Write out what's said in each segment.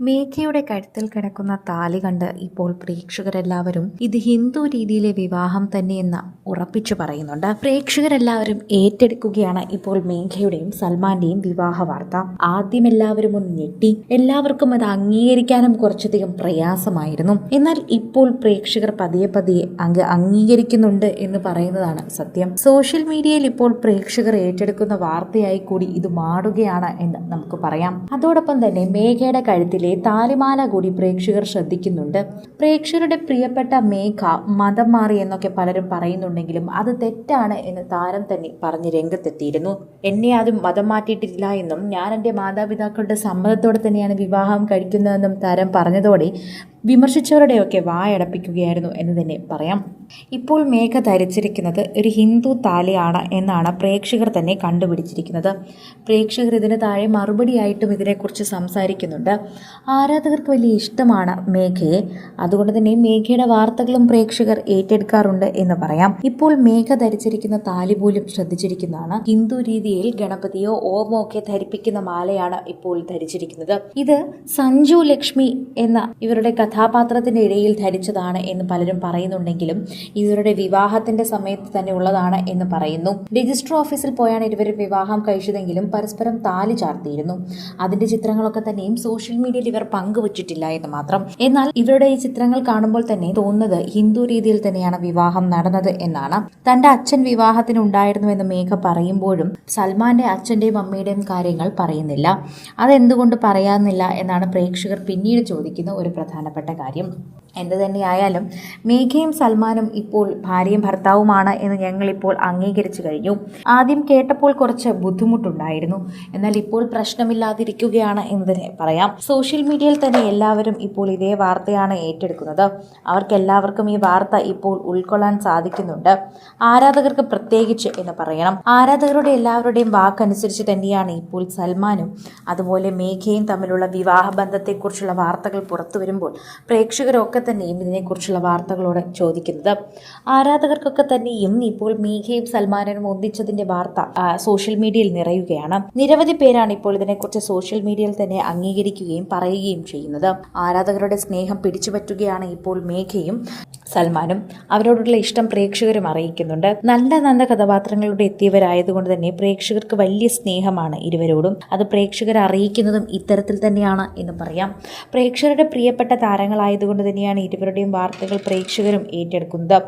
മേഘയുടെ കഴുത്തിൽ കിടക്കുന്ന താലി കണ്ട് ഇപ്പോൾ പ്രേക്ഷകരെല്ലാവരും ഇത് ഹിന്ദു രീതിയിലെ വിവാഹം തന്നെയെന്ന് ഉറപ്പിച്ചു പറയുന്നുണ്ട്. പ്രേക്ഷകരെല്ലാവരും ഏറ്റെടുക്കുകയാണ് ഇപ്പോൾ മേഘയുടെയും സൽമാന്റെയും വിവാഹ വാർത്ത. ആദ്യം എല്ലാവരും ഒന്ന് ഞെട്ടി. എല്ലാവർക്കും അത് അംഗീകരിക്കാനും കുറച്ചധികം പ്രയാസമായിരുന്നു. എന്നാൽ ഇപ്പോൾ പ്രേക്ഷകർ പതിയെ പതിയെ അങ്ങ് അംഗീകരിക്കുന്നുണ്ട് എന്ന് പറയുന്നതാണ് സത്യം. സോഷ്യൽ മീഡിയയിൽ ഇപ്പോൾ പ്രേക്ഷകർ ഏറ്റെടുക്കുന്ന വാർത്തയായി കൂടി ഇത് മാറുകയാണ് എന്ന് നമുക്ക് പറയാം. അതോടൊപ്പം തന്നെ മേഘയുടെ കഴുത്തിലെ താലിമാല കൂടി പ്രേക്ഷകർ ശ്രദ്ധിക്കുന്നുണ്ട്. പ്രേക്ഷകരുടെ പ്രിയപ്പെട്ട മേഘ മതം മാറി എന്നൊക്കെ പലരും പറയുന്നുണ്ടെങ്കിലും അത് തെറ്റാണ് എന്ന് താരം തന്നെ പറഞ്ഞ് രംഗത്തെത്തിയിരുന്നു. എന്നെ ആദ്യം മതം മാറ്റിയിട്ടില്ല എന്നും ഞാൻ എന്റെ മാതാപിതാക്കളുടെ സമ്മതത്തോടെ തന്നെയാണ് വിവാഹം കഴിക്കുന്നതെന്നും താരം പറഞ്ഞതോടെ വിമർശിച്ചവരുടെയൊക്കെ വായടപ്പിക്കുകയായിരുന്നു എന്ന് തന്നെ പറയാം. ഇപ്പോൾ മേഘ ധരിച്ചിരിക്കുന്നത് ഒരു ഹിന്ദു താലിയാണ് എന്നാണ് പ്രേക്ഷകർ തന്നെ കണ്ടുപിടിച്ചിരിക്കുന്നത്. പ്രേക്ഷകർ ഇതിന് താഴെ മറുപടിയായിട്ടും ഇതിനെക്കുറിച്ച് സംസാരിക്കുന്നുണ്ട്. ആരാധകർക്ക് വലിയ ഇഷ്ടമാണ് മേഘയെ. അതുകൊണ്ട് തന്നെ മേഘയുടെ വാർത്തകളും പ്രേക്ഷകർ ഏറ്റെടുക്കാറുണ്ട് എന്ന് പറയാം. ഇപ്പോൾ മേഘ ധരിച്ചിരിക്കുന്ന താലി പോലും ശ്രദ്ധിച്ചിരിക്കുന്നതാണ്. ഹിന്ദു രീതിയിൽ ഗണപതിയോ ഓമോ ഒക്കെ ധരിപ്പിക്കുന്ന മാലയാണ് ഇപ്പോൾ ധരിച്ചിരിക്കുന്നത്. ഇത് സഞ്ജു ലക്ഷ്മി എന്ന ഇവരുടെ കഥാപാത്രത്തിന്റെ ഇടയിൽ ധരിച്ചതാണ് എന്ന് പലരും പറയുന്നുണ്ടെങ്കിലും ഇവരുടെ വിവാഹത്തിന്റെ സമയത്ത് തന്നെ ഉള്ളതാണ് എന്ന് പറയുന്നു. രജിസ്റ്റർ ഓഫീസിൽ പോയാണ് ഇരുവരും വിവാഹം കഴിച്ചതെങ്കിലും പരസ്പരം താലി ചാർത്തിയിരുന്നു. അതിന്റെ ചിത്രങ്ങളൊക്കെ തന്നെയും സോഷ്യൽ മീഡിയയിൽ ഇവർ പങ്കുവച്ചിട്ടില്ല എന്ന് മാത്രം. എന്നാൽ ഇവരുടെ ഈ ചിത്രങ്ങൾ കാണുമ്പോൾ തന്നെ തോന്നുന്നത് ഹിന്ദു രീതിയിൽ തന്നെയാണ് വിവാഹം നടന്നത് എന്നാണ്. തന്റെ അച്ഛൻ വിവാഹത്തിന് ഉണ്ടായിരുന്നു എന്ന് മേഘ പറയുമ്പോഴും സൽമാന്റെ അച്ഛന്റെയും അമ്മയുടെയും കാര്യങ്ങൾ പറയുന്നില്ല. അതെന്തുകൊണ്ട് പറയാന്നില്ല എന്നാണ് പ്രേക്ഷകർ പിന്നീട് ചോദിക്കുന്ന ഒരു പ്രധാനപ്പെട്ട കാര്യം എന്ത് തന്നെയായാലും മേഘയും സൽമാനും ഇപ്പോൾ ഭാര്യയും ഭർത്താവുമാണ് എന്ന് ഞങ്ങളിപ്പോൾ അംഗീകരിച്ചു കഴിഞ്ഞു. ആദ്യം കേട്ടപ്പോൾ കുറച്ച് ബുദ്ധിമുട്ടുണ്ടായിരുന്നു. എന്നാൽ ഇപ്പോൾ പ്രശ്നമില്ലാതിരിക്കുകയാണ് എന്ന് തന്നെ പറയാം. സോഷ്യൽ മീഡിയയിൽ തന്നെ എല്ലാവരും ഇപ്പോൾ ഇതേ വാർത്തയാണ് ഏറ്റെടുക്കുന്നത്. അവർക്കെല്ലാവർക്കും ഈ വാർത്ത ഇപ്പോൾ ഉൾക്കൊള്ളാൻ സാധിക്കുന്നുണ്ട്. ആരാധകർക്ക് പ്രത്യേകിച്ച് എന്ന് പറയണം. ആരാധകരുടെ എല്ലാവരുടെയും വാക്കനുസരിച്ച് തന്നെയാണ് ഇപ്പോൾ സൽമാനും അതുപോലെ മേഘയും തമ്മിലുള്ള വിവാഹ ബന്ധത്തെക്കുറിച്ചുള്ള വാർത്തകൾ പുറത്തു വരുമ്പോൾ പ്രേക്ഷകരൊക്കെ തന്നെയും ഇതിനെക്കുറിച്ചുള്ള വാർത്തകളോട് ചോദിക്കുന്നത്. ആരാധകർക്കൊക്കെ തന്നെയും ഇപ്പോൾ മീഖയും സൽമാനും ഒന്നിച്ചതിന്റെ വാർത്ത സോഷ്യൽ മീഡിയയിൽ നിറയുകയാണ്. നിരവധി പേരാണ് ഇപ്പോൾ ഇതിനെക്കുറിച്ച് സോഷ്യൽ മീഡിയയിൽ തന്നെ അംഗീകരിക്കുകയും പറയുകയും ചെയ്യുന്നത്. ആരാധകരുടെ സ്നേഹം പിടിച്ചുപറ്റുകയാണ് ഇപ്പോൾ മേഘയും സൽമാനും അവരോടുള്ള ഇഷ്ടം പ്രേക്ഷകരും അറിയിക്കുന്നുണ്ട്. നല്ല നല്ല കഥാപാത്രങ്ങളുടെ എത്തിയവരായതുകൊണ്ട് തന്നെ പ്രേക്ഷകർക്ക് വലിയ സ്നേഹമാണ് ഇരുവരോടും. അത് പ്രേക്ഷകർ അറിയിക്കുന്നതും ഇത്തരത്തിൽ തന്നെയാണ് എന്ന് പറയാം. പ്രേക്ഷകരുടെ പ്രിയപ്പെട്ട താരങ്ങളായതുകൊണ്ട് തന്നെയാണ് ഇരുവരുടെയും വാർത്തകൾ പ്രേക്ഷകരും ഏറ്റെടുക്കുന്നത്.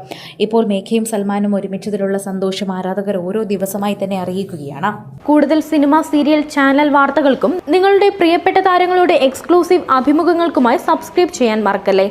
ഇപ്പോൾ മേഘയും സൽമാനും ഒരുമിച്ചതിലുള്ള സന്തോഷം ആരാധകർ ഓരോ ദിവസമായി തന്നെ അറിയിക്കുകയാണ്. കൂടുതൽ സിനിമ സീരിയൽ ചാനൽ വാർത്തകൾക്കും നിങ്ങളുടെ പ്രിയപ്പെട്ട താരങ്ങളുടെ എക്സ്ക്ലൂസീവ് അഭിമുഖങ്ങൾക്കുമായി സബ്സ്ക്രൈബ് ചെയ്യാൻ മറക്കല്ലേ?